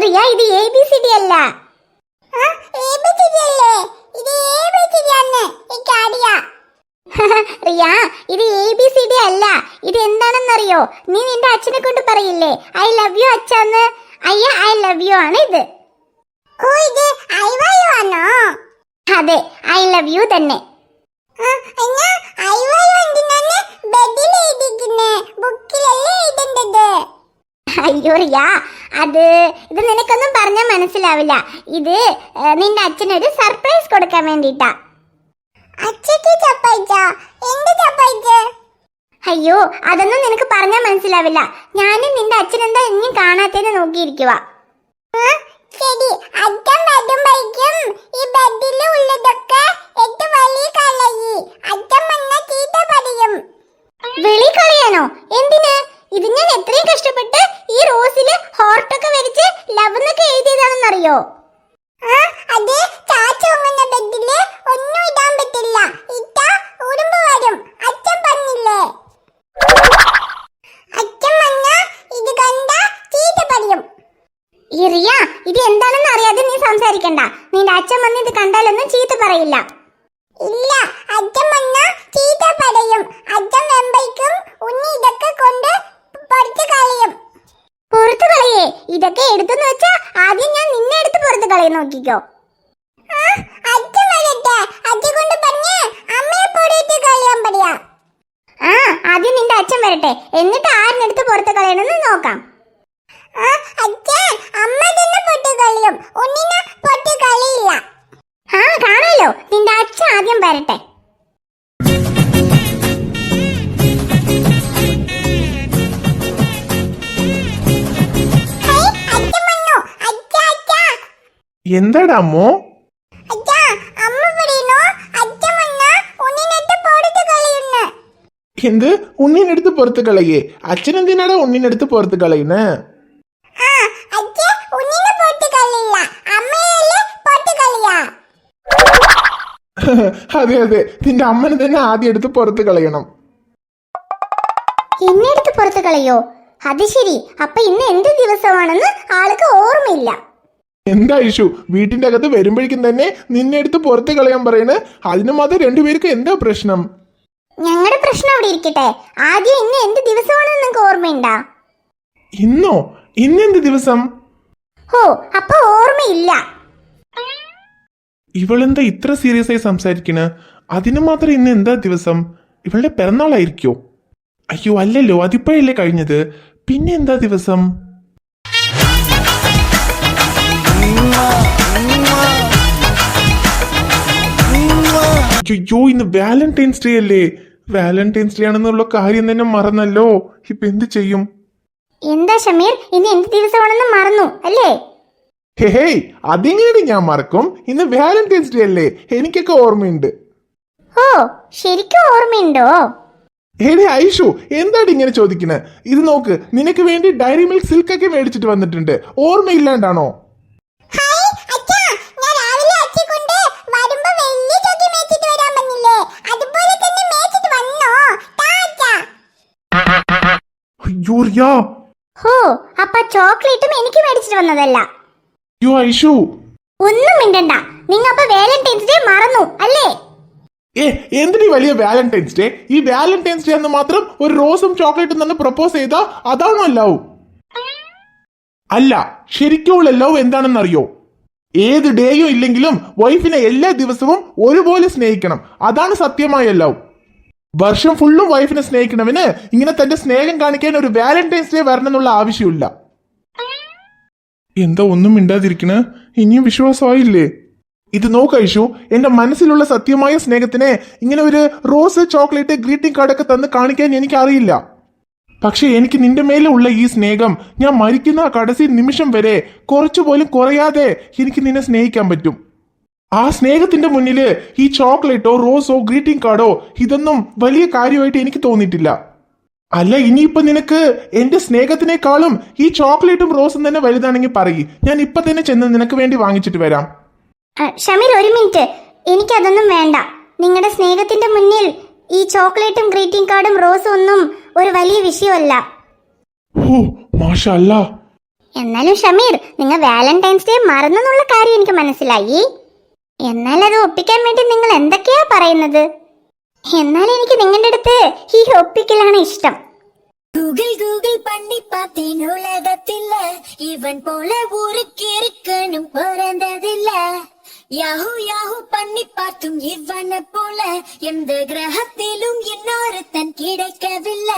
റിയ ഇത് A B C D അല്ല. റിയ ഇത് എ ബി സി ഡി അല്ല. ഇത് എന്താണെന്നറിയോ? നീ നിന്റെ അച്ഛനെ കൊണ്ട് പറയില്ലേ? ഐ ലവ് യു അച്ഛന്ന്. അയ്യ ഐ ലവ് യു ആണ് ഇത്. ഓ ഇത് ഐവായു ആണോ അതെ ഐ ലവ് യു തന്നെ. അയ്യോ റിയ അത് ഇത് നിനക്കൊന്നും പറഞ്ഞാൽ മനസ്സിലാവില്ല. ഇത് നിന്റെ അച്ഛനൊരു സർപ്രൈസ് കൊടുക്കാൻ വേണ്ടിട്ടാ അച്ഛക്ക് എന്ത് അയ്യോ അതൊന്നും നിനക്ക് പറഞ്ഞാൽ മനസ്സിലാവില്ല. ഞാനും നിന്റെ അച്ഛൻ എന്താ ഇനിയും കാണാത്തേന്ന് നോക്കിയിരിക്കുവാ. ശരി. അച്ഛൻ വരുമ്പോഴേക്കും ഈ ബെഡിൽ ഉള്ളതൊക്കെ എട്ട് വലിയ കളയി അച്ഛൻ വന്ന ചീത്ത പറയും വെളി കളയാനോ എന്തിന് ഇത് ഞാൻ എത്രയും കഷ്ടപ്പെട്ട് ഈ റോസിൽ ഹോർട്ടൊക്കെ വരച്ച് ലവ് എന്നൊക്കെ എഴുതിയതാണെന്നറിയോ അത് ബെഡിൽ ഒന്നും ഇടാൻ പറ്റില്ല. ഇട്ടാ ഉറുമ്പ് വരും. അച്ഛൻ പറഞ്ഞില്ലേ? അച്ഛൻ വന്ന ഇത് കണ്ട ചീത്ത പറയും. ഇറിയ ഇത് എന്താണെന്ന് അറിയാതെ നീ സംസാരിക്കണ്ട. നിന്റെ അച്ഛൻ വന്ന് ഇത് കണ്ടാലൊന്നും ചീത്ത പറയില്ല. ഇല്ല അച്ഛൻ വന്ന ചീത്ത പറയും. അച്ഛൻ വെമ്പയ്ക്കും ഉണ്ണി ഇതൊക്കെ കൊണ്ട് പുറത്ത് കളയും. പുറത്ത് കളയേ ഇതൊക്കെ എടുത്തെന്ന് പറയാ ആ നിന്റെ അച്ഛൻ വരട്ടെ. എന്നിട്ട് ആരിനെടുത്ത് പുറത്ത് കളയണമെന്ന് നോക്കാം. ആ കാണാലോ നിന്റെ അച്ഛൻ ആദ്യം വരട്ടെ. എന്താടാ അമ്മോ എന്ത് ഉണ്ണിനെടുത്ത് പുറത്ത് കളയേ അച്ഛൻ എന്തിനാടാ ഉണ്ണിനെടുത്ത് പുറത്ത് കളയുന്നേ അതെ അതെ നിന്റെ അമ്മനെ തന്നെ ആദ്യം എടുത്ത് പുറത്ത് കളയണം എന്നെ എടുത്ത് പുറത്ത് കളയോ അത് ശരി. അപ്പൊ ഇന്ന് എന്ത് ദിവസമാണെന്ന് ആൾക്ക് ഓർമ്മയില്ല. എന്താ ഇഷു വീട്ടിന്റെ അകത്ത് വരുമ്പോഴേക്കും തന്നെ നിന്നെ എടുത്ത് പുറത്ത് കളയാൻ പറയണ്. അതിന് മാത്രം രണ്ടുപേർക്ക് എന്താ പ്രശ്നം? ഞങ്ങളുടെ പ്രശ്നം അവിടെ ഇരിക്കട്ടെ. ആദ്യം ഇന്ന് എന്ത് ദിവസമാണെന്ന് നിങ്ങൾക്ക് ഓർമ്മയുണ്ടാ? ഇന്നോ? ഇന്നെന്ത് ദിവസം? ഓ അപ്പൊ ഓർമ്മയില്ല. ഇവളെന്താ ഇത്ര സീരിയസ് ആയി സംസാരിക്കണ്? അതിന് മാത്രം ഇന്ന് എന്താ ദിവസം? ഇവളുടെ പിറന്നാളായിരിക്കോ? അയ്യോ അല്ലല്ലോ. അതിപ്പോഴല്ലേ കഴിഞ്ഞത്. പിന്നെ എന്താ ദിവസം? അയ്യോ ഇന്ന് വാലന്റൈൻസ് ഡേ അല്ലേ? വാലന്റൈൻസ് ഡേ ആണെന്നുള്ള കാര്യം തന്നെ മറന്നല്ലോ. ഇപ്പൊ എന്ത് ചെയ്യും? എന്താ ഷമീർ? ഇന്ന് എന്ത് ദിവസമാണെന്ന് മറന്നു അല്ലേ? ഹേ ഹേയ് അതെങ്ങനെ ഞാൻ മറക്കും? ഇന്ന് വാലന്റൈൻസ് ഡേ അല്ലേ? എനിക്കൊക്കെ ഓർമ്മയുണ്ട്. ഓ ശരിക്കും ഓർമ്മയുണ്ടോ? ഏടേ ഐഷു എന്താണ് ഇങ്ങനെ ചോദിക്കുന്നത് ഇത് നോക്ക് നിനക്ക് വേണ്ടി ഡയറി മിൽക്ക് സിൽക്കൊക്കെ മേടിച്ചിട്ട് വന്നിട്ടുണ്ട്. ഓർമ്മയില്ലാണ്ടാണോ? അയ്യോ ഹോ അപ്പ ചോക്ലേറ്റും എനിക്ക് മേടിച്ചിട്ട് വന്നതല്ല. യോ ഐഷു. ഒന്നും മിണ്ടണ്ട. നിങ്ങ അപ്പ വാലന്റൈൻസ് ഡേ മറന്നു അല്ലേ? ഏ എന്തിനീ വലിയ വാലന്റൈൻസ് ഡേ? ഈ വാലന്റൈൻസ് ഡേ എന്ന് മാത്രം ഒരു റോസും ചോക്ലേറ്റും തന്നെ പ്രപ്പോസ് ചെയ്താ അതാണോ ലവ്? അല്ല ശരിക്കുള്ള ലവ് എന്താണെന്നറിയോ? ഏത് ഡേയും ഇല്ലെങ്കിലും വൈഫിനെ എല്ലാ ദിവസവും ഒരുപോലെ സ്നേഹിക്കണം. അതാണ് സത്യമായ ലവ്. വർഷം ഫുള്ളും വൈഫിനെ സ്നേഹിക്കണവന് ഇങ്ങനെ തന്റെ സ്നേഹം കാണിക്കാൻ ഒരു വാലന്റൈൻസ് ഡേ വരണം എന്നുള്ള ആവശ്യമില്ല എന്താ ഒന്നും മിണ്ടാതിരിക്കണ? ഇനിയും വിശ്വാസമായില്ലേ? ഇത് നോക്ക് ഐഷു എന്റെ മനസ്സിലുള്ള സത്യമായ സ്നേഹത്തിനെ ഇങ്ങനെ ഒരു റോസ് ചോക്ലേറ്റ് ഗ്രീറ്റിംഗ് കാർഡൊക്കെ തന്ന് കാണിക്കാൻ എനിക്ക് അറിയില്ല പക്ഷെ എനിക്ക് നിന്റെ മേലെ ഉള്ള ഈ സ്നേഹം ഞാൻ മരിക്കുന്ന കടസി നിമിഷം വരെ കുറച്ചുപോലും കുറയാതെ എനിക്ക് നിന്നെ സ്നേഹിക്കാൻ പറ്റും. ആ സ്നേഹത്തിന്റെ മുന്നിൽ ഈ ചോക്ലേറ്റോ റോസോ ഗ്രീറ്റിംഗ് കാർഡോ ഇതൊന്നും വലിയ കാര്യമായിട്ട് എനിക്ക് തോന്നിയിട്ടില്ല. അല്ല ഇനിയിപ്പൊ നിനക്ക് എന്റെ സ്നേഹത്തിനേക്കാളും ഈ ചോക്ലേറ്റും റോസും തന്നെ വലുതാണെങ്കിൽ പറയ്. ഞാൻ ഇപ്പൊ തന്നെ ചെന്ന് നിനക്ക് വേണ്ടി വാങ്ങിച്ചിട്ട് വരാം. ഷമീർ ഒരു മിനിറ്റ്. എനിക്കതൊന്നും വേണ്ട. നിങ്ങളുടെ സ്നേഹത്തിന്റെ മുന്നിൽ ഈ ചോക്ലേറ്റും ഗ്രീറ്റിംഗ് കാർഡും റോസും ഒന്നും ഒരു വലിയ വിഷയമല്ല. ഓ എന്നാലും ഷമീർ നിങ്ങൾ വാലന്റൈൻസ് ഡേ മറന്നെന്നുള്ള കാര്യം എനിക്ക് മനസ്സിലായി. എന്നാൽ അത് ഒപ്പിക്കാൻ വേണ്ടി നിങ്ങൾ എന്തൊക്കെയാ പറയുന്നത്? എന്നാൽ എനിക്ക് നിങ്ങളുടെ അടുത്ത് ഈ ഒപ്പിക്കലാണ് ഇഷ്ടം. ഗൂഗിൾ ഗൂഗിൾ പണ്ണി പാത്തേൻ ഉലകത്തില്ല. ഇവൻ പോലെ ഒരു കിറുക്കനും പിറന്നതില്ല യാഹു യാഹു പണ്ണി പാത്തും ഇവനെ പോലെ. എന്ത് ഗ്രഹത്തിലും ഇന്നൊരുത്തൻ കിടക്കവില്ല.